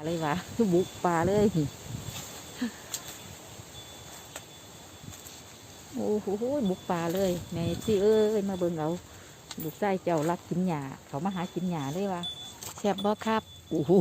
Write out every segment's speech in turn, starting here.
อะไรวะบุกป่าเลยโอ้โหบุกป่าเลยแม่ซี่เอ้ยมาเบิ่งเอาลูกไส้เจ้ารักกินหญ้าเขามาหากินหญ้าเลยวะแซ่บบ่ครับโอ้โห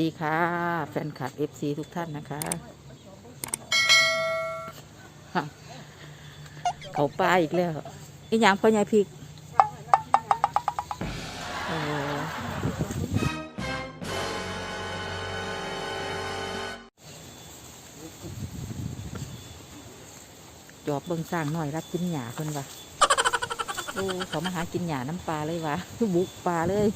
ดีค่ะ แฟนคลับ FC ทุกท่านนะคะเขาป่าอีกแล้วอีหยังพ่อใหญ่พริกจอบเบิ่งสร้างหน่อยรักกินหญ้าคนวะโอ้เขามาหากินหญ้าน้ำปลาเลยวะบุกปลาเลย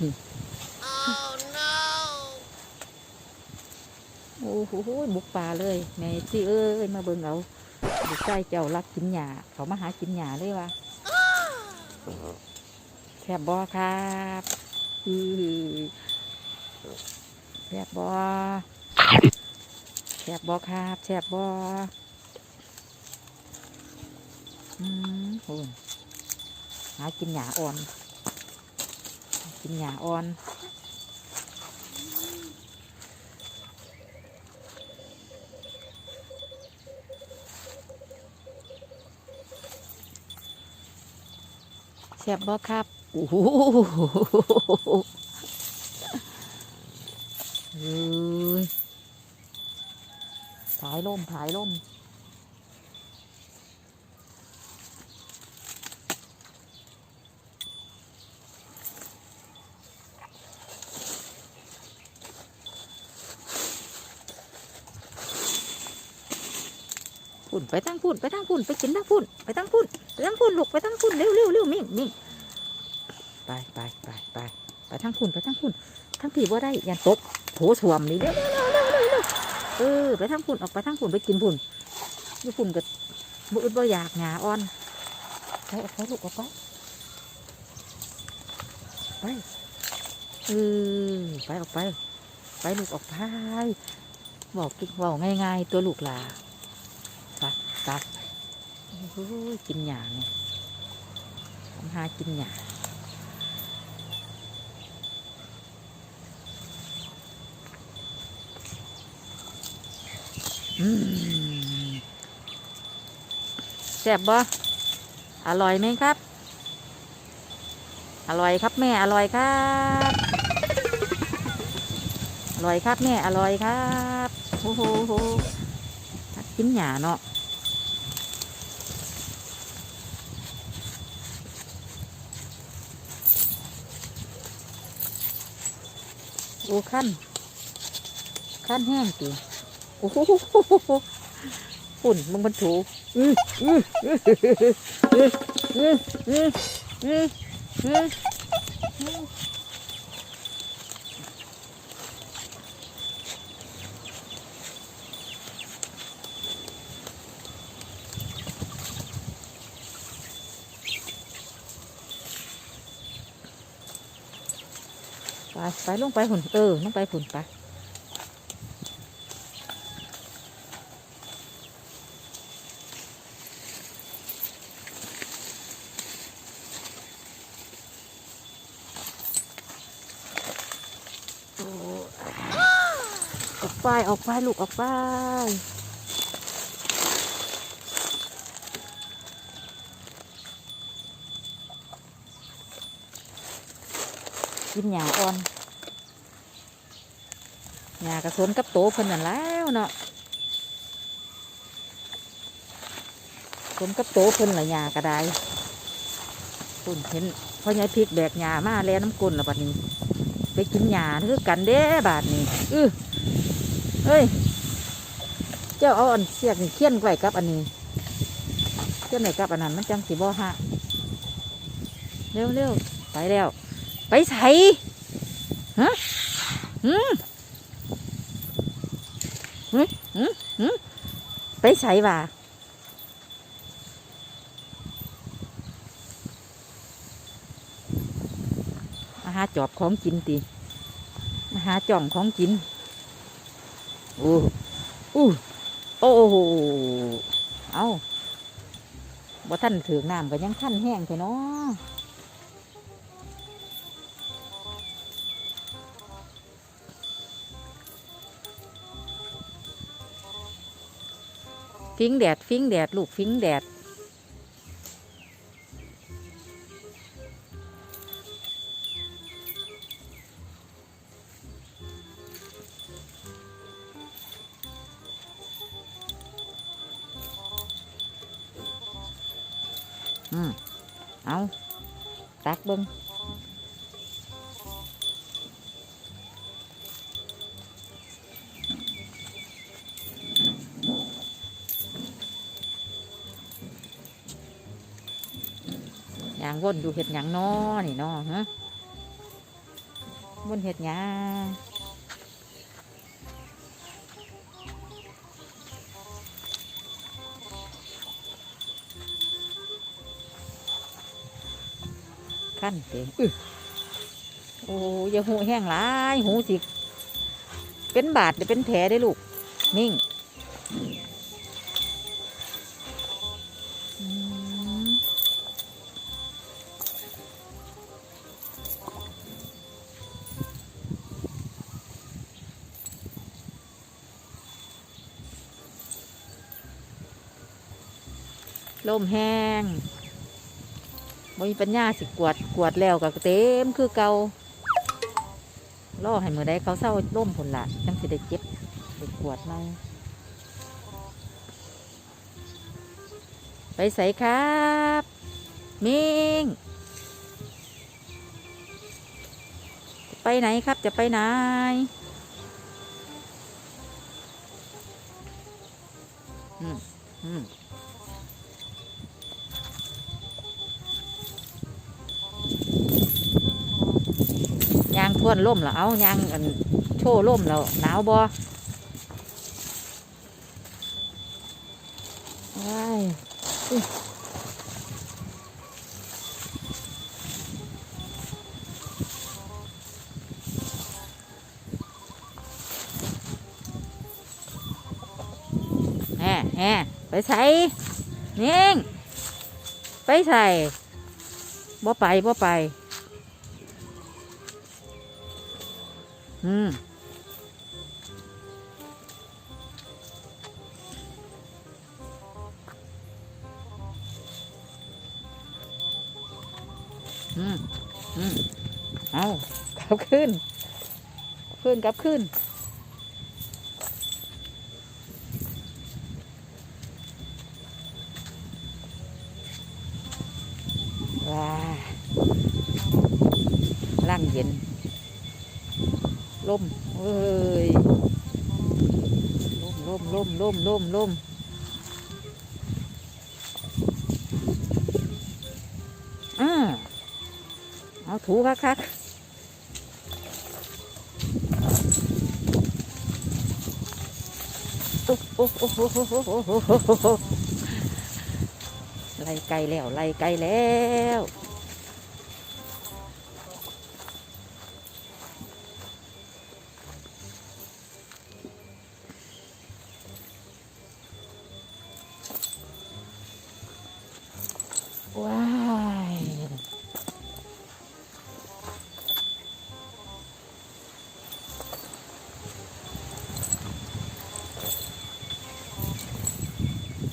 โอ้โหบุกปลาเลยแม่สิเอ้ยมาเบิ่งเอาลูกไส้เจ้ารักกินหญ้าเขามาหากินหญ้าเลยวะแซบบ่ครับอือแซบบ่แซบบ่ครับแซบบ่อืมโอ้หากินหญ้าอ่อน กินหญ้าอ่อน ซ่บบ่ครับโอ้โหเอ้ยผายลมผายลม พุ่นไปตั้งพุ่นไปตั้งพุ่นไปกินตั้งพุ่นไปตั้งพุ่นไปตั้งพุ่นลูกไปตั้งพุ่นเร็วเร็วเร็วมิ่งมิ่งไปไปไปไปไปทั้งพุ่นไปทั้งพุ่นทั้งผีว่าได้ยันตกโถสวมนี่เร็วเร็วเร็วเร็วเร็วเออไปทั้งพุ่นออกไปทั้งพุ่นไปกินพุ่นนี่พุ่นก็บุอึดบ่อยากหงาอ่อนไปออกไปลูกออกไปไปเออไปออกไป ไปลูกออกไปบอกกินบอกง่ายๆตัวลูกหลา ไปไปโอ้ยกินหยาเนี่ยทำหากินหยาอืมแซ่บบ่อร่อยไหมครับ อร่อยครับแม่ อร่อยครับ อร่อยครับแม่ อร่อยครับโอ้โหโหกินหยาเนาะ โอ้ขั้นขั้นแห้งจีโอ้โหฝุ่นมันมันถูอืออืออืออืออืออือ ไปไปลงไปหุ่นเออลงไปหุ่นไปออกไปออกไปลูกออกไป กินหญ้าอ่อนหญ้ากระสนกับโตเพิ่นนั่นแล้วเนาะสมกับโตเพิ่นละหญ้ากระไดคุณเห็นพ่อใหญ่พริกแบกหญ้ามาแลน้ำกลนละบัดนี้ ไปกินหญ้าคือกันเด้บาดนี้อือเอ้ยเจ้าเอาอันเสียกนี่เคี่ยนไว้กับอันนี้เคี่ยนไว้กับอันนั้นมันจังสิบ่ฮะเร็วเร็วไปแล้ว ไปใส่ฮะหืมหืมหืมไปใส่ว่ามาหาจอบของกินติมาหาจ่องของกินโอ้อู้โอ้โหเอาบ่ท่านถือน้ำก็ยังท่านแห้งเถอะเนาะ ฟิงแดด ฟิงแดด ลูกฟิงแดด อืม เอา ตักเบิงางวนอยู่เห็ดหยังนอนี่นอฮะวนเห็ดหยังขั้นเตะโอ้ยหูแห้งหลาย หูสิ เป็นบาดเดี๋ยวเป็นแผลได้ลูก นิ่ง ลมแห้งบ่มีปัญญาสิกวดกวดแล้วก็เต็มคือเกาล่อให้มือได้เขาเศร้าล่มผลละจังสิได้เจ็บได้กวดไหมไปใส่ครับมิงไปไหนครับจะไปไหนอืมอืม ทวนล่มเหรอเอายางอันโชว์ล่มแล้วหนาวบอว้ายแฮ่แฮ่ไปใส่เน่งไปใส่บ่ไปบ่ไป อืมอืมอืมเอากลับขึ้น ขึ้นกลับขึ้น ว้าล่างเย็น ล่มเอ้ยล่มล่มล่มล่มล่มล่มอืมเอาถูคักคักโอ้โอ้ไล่ไกลแล้วไล่ไกลแล้ว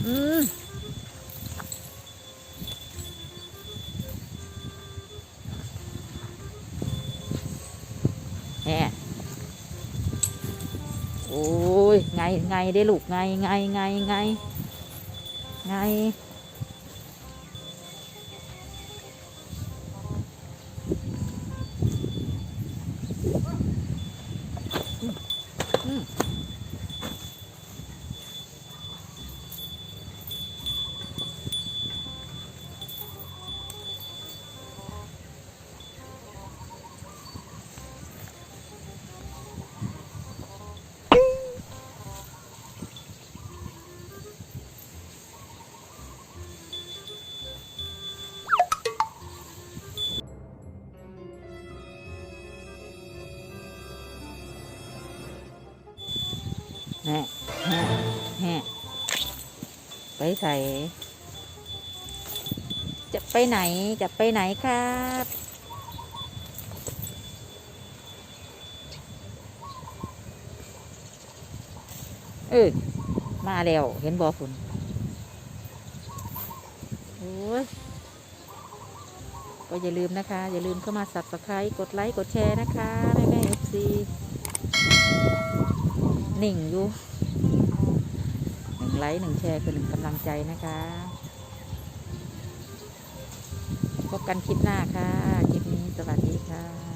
อืมแหมโอ้ย ไง ไงได้ลูก ไง ไง ไง ไง ไง ไปใส่ จะไปไหน จะไปไหนครับ เออมาแล้ว เห็นบอฝุ่นโอ้ยก็อย่าลืมนะคะ อย่าลืมเข้ามาสับสไครต์กดไลค์ กดแชร์นะคะ แม่แม่เอฟซีหนึ่งอยู่ ไลค์หนึ่งแชร์คือหนึ่งกำลังใจนะคะ พบกันคลิปหน้าค่ะ คลิปนี้สวัสดีค่ะ